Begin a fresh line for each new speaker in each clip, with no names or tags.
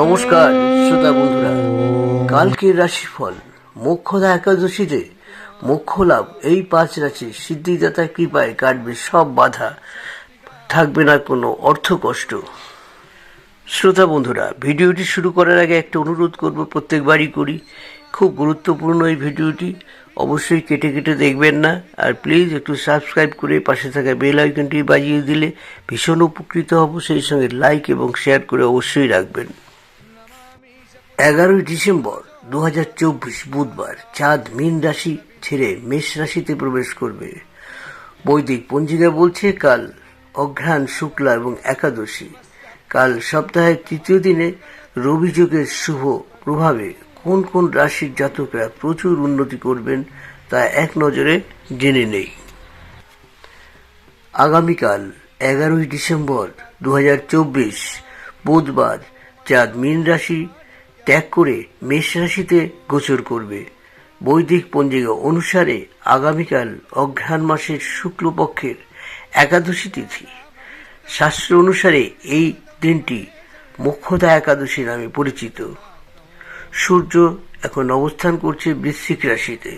নমস্কার, শ্রোতা বন্ধুরা। কালকের রাশিফল মোক্ষদা একাদশীতে মোক্ষ লাভ এই পাঁচ রাশি সিদ্ধিদাতার কৃপায় কাটবে সব বাধা, থাকবে না কোনো অর্থ কষ্ট শ্রোতা বন্ধুরা, ভিডিওটি শুরু করার আগে একটা অনুরোধ করব, প্রত্যেকবারই করি। খুব গুরুত্বপূর্ণ এই ভিডিওটি, অবশ্যই কেটে কেটে দেখবেন না। আর প্লিজ একটু সাবস্ক্রাইব করে পাশে থাকা বেল আইকনটি বাজিয়ে দিলে ভীষণ উপকৃত হব। সেই সঙ্গে লাইক এবং শেয়ার করে অবশ্যই রাখবেন। এগারোই ডিসেম্বর দু হাজার চব্বিশ বুধবার চাঁদ মীন রাশি ছেড়ে মেষ রাশিতে প্রবেশ করবে। বৈদিক পঞ্জিকা বলছে কাল অঘ্রাণ, শুক্লা এবং একাদশী। কাল সপ্তাহের তৃতীয় দিনে রবি যোগের শুভ প্রভাবে কোন কোন রাশির জাতকরা প্রচুর উন্নতি করবেন তা এক নজরে জেনে নেই। আগামীকাল এগারোই ডিসেম্বর দু হাজার চব্বিশ বুধবার চাঁদ মীন রাশি ত্যাগ করে মেষ রাশিতে গোচর করবে। বৈদিক পঞ্জিকা অনুসারে আগামীকাল অঘ্রাণ মাসের শুক্লপক্ষের একাদশী তিথি। শাস্ত্র অনুসারে এই দিনটি মোক্ষদা একাদশী নামে পরিচিত। সূর্য এখন অবস্থান করছে বৃশ্চিক রাশিতে।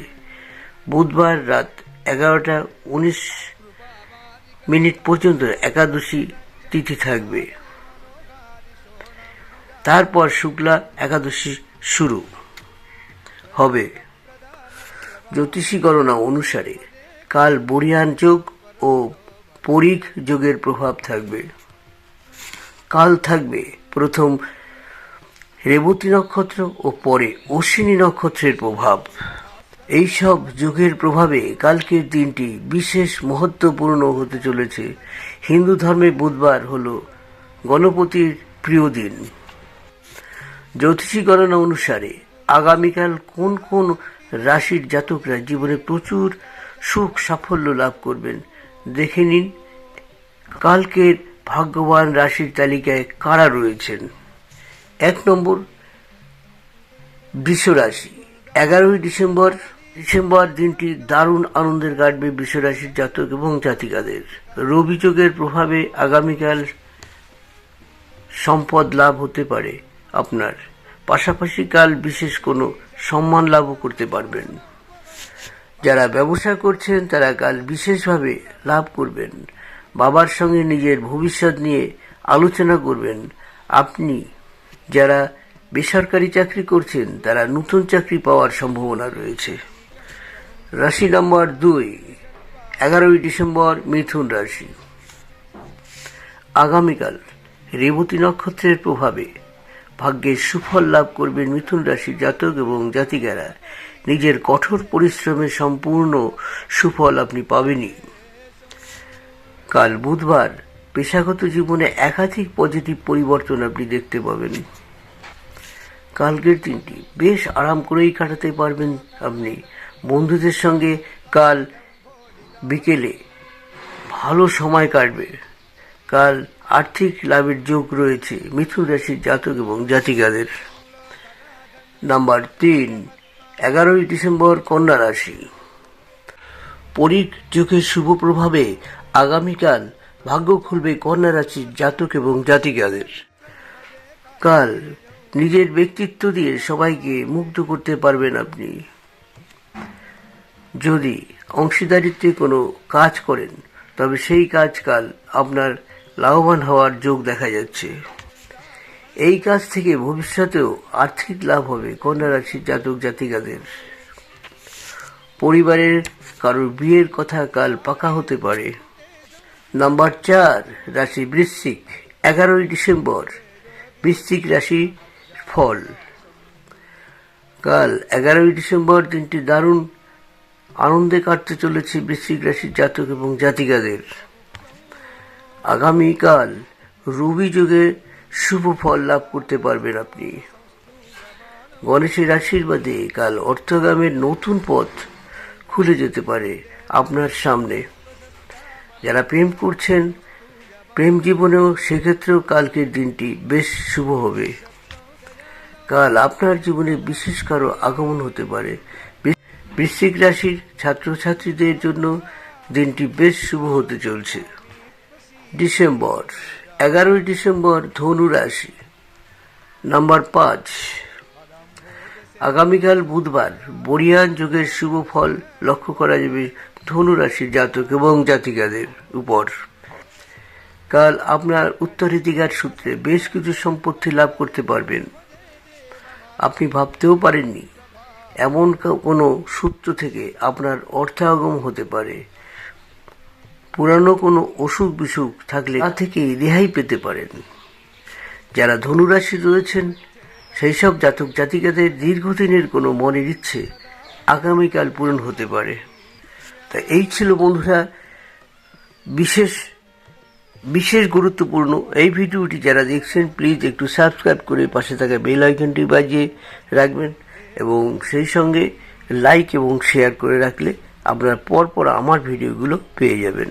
বুধবার রাত এগারোটা উনিশ মিনিট পর্যন্ত একাদশী তিথি থাকবে। তারপর শুক্লা একাদশী শুরু হবে। জ্যোতিষী গণনা অনুসারে কাল বরিয়ান যোগ ও পরিঘ যোগের প্রভাব থাকবে। কাল থাকবে প্রথম রেবতী নক্ষত্র ও পরে অশ্বিনী নক্ষত্রের প্রভাব। এইসব যুগের প্রভাবে কালকের দিনটি বিশেষ মহত্বপূর্ণ হতে চলেছে। হিন্দু ধর্মে বুধবার হল গণপতির প্রিয় দিন। জ্যোতিষী গণনা অনুসারে আগামীকাল কোন কোন রাশির জাতকরা জীবনে প্রচুর সুখ সাফল্য লাভ করবেন দেখে নিন। কালকের ভাগ্যবান রাশির তালিকায় কারা রয়েছেন? এক নম্বর, বৃষ রাশি। এগারোই ডিসেম্বর ডিসেম্বর দিনটি দারুণ আনন্দের কাটবে বৃষরাশির জাতক এবং জাতিকাদের। রবিযোগের প্রভাবে আগামীকাল সম্পদ লাভ হতে পারে। আপনার। পাশাপাশি কাল বিশেষ কোনো সম্মান লাভও করতে পারবেন। যারা ব্যবসা করছেন, তারা কাল বিশেষভাবে লাভ করবেন। বাবার সঙ্গে নিজের ভবিষ্যৎ নিয়ে আলোচনা করবেন। আপনি যারা বেসরকারি চাকরি করছেন, তারা নতুন চাকরি পাওয়ার সম্ভাবনা রয়েছে। রাশি নম্বর দুই, এগারোই ডিসেম্বর মিথুন রাশি। আগামীকাল রেবতী নক্ষত্রের প্রভাবে ভাগ্যের সুফল লাভ করবেন মিথুন রাশির জাতক এবং জাতিকারা। নিজের কঠোর পরিশ্রমের সম্পূর্ণ সুফল আপনি পাবেনই। কাল বুধবার পেশাগত জীবনে একাধিক পজিটিভ পরিবর্তন আপনি দেখতে পাবেন। কালকের দিনটি বেশ আরাম করেই কাটাতে পারবেন আপনি। বন্ধুদের সঙ্গে কাল বিকেলে ভালো সময় কাটবে। কাল আর্থিক লাভের যোগ রয়েছে মিথুন রাশির জাতক এবং জাতিকাদের। নাম্বার তিন, এগারোই ডিসেম্বর কন্যা রাশি। পরিক যোগের শুভ প্রভাবে আগামীকাল ভাগ্য খুলবে কন্যা রাশির জাতক এবং জাতিকাদের। কাল নিজের ব্যক্তিত্ব দিয়ে সবাইকে মুগ্ধ করতে পারবেন আপনি। যদি অংশীদারিত্বে কোনো কাজ করেন, তবে সেই কাজ কাল আপনার লাভবান হওয়ার যোগ দেখা যাচ্ছে। এই কাজ থেকে ভবিষ্যতেও আর্থিক লাভ হবে কন্যা রাশির জাতক জাতিকাদের। পরিবারের কারোর বিয়ের কথা কাল পাকা হতে পারে। নাম্বার চার, রাশি বৃশ্চিক, এগারোই ডিসেম্বর, বৃশ্চিক রাশি ফল। কাল এগারোই ডিসেম্বর দিনটি দারুণ আনন্দে কাটতে চলেছে বৃশ্চিক রাশির জাতক এবং জাতিকাদের। আগামীকাল রবি যুগে শুভ ফল লাভ করতে পারবেন আপনি। গণেশের আশীর্বাদে কাল অর্থগামের নতুন পথ খুলে যেতে পারে আপনার সামনে। যারা প্রেম করছেন, প্রেম জীবনেও সেক্ষেত্রেও কালকের দিনটি বেশ শুভ হবে। কাল আপনার জীবনে বিশেষ কারও আগমন হতে পারে। বৃশ্চিক রাশির ছাত্রছাত্রীদের জন্য দিনটি বেশ শুভ হতে চলছে। ডিসেম্বর, এগারোই ডিসেম্বর ধনু রাশি, নাম্বার পাঁচ। আগামীকাল বুধবার, বরিয়ান যুগের শুভ ফল লক্ষ্য করা যাবে ধনু রাশির জাতক এবং জাতিকাদের উপর। কাল আপনার উত্তরাধিকার সূত্রে বেশ কিছু সম্পত্তি লাভ করতে পারবেন। আপনি ভাবতেও পারেননি, এমন কোনো সূত্র থেকে আপনার অর্থাগম হতে পারে। পুরানো কোনো অসুখ বিসুখ থাকলে তা থেকে রেহাই পেতে পারেন। যারা ধনুরাশি রয়েছেন সেই সব জাতক জাতিকাদের দীর্ঘদিনের কোনো মনের ইচ্ছে আগামীকাল পূরণ হতে পারে। তা এই ছিল বন্ধুরা, বিশেষ বিশেষ গুরুত্বপূর্ণ এই ভিডিওটি যারা দেখছেন প্লিজ একটু সাবস্ক্রাইব করে পাশে থাকা বেল আইকনটি বাজিয়ে রাখবেন এবং সেই সঙ্গে লাইক এবং শেয়ার করে রাখলে আপনারা পরপর আমার ভিডিওগুলো পেয়ে যাবেন।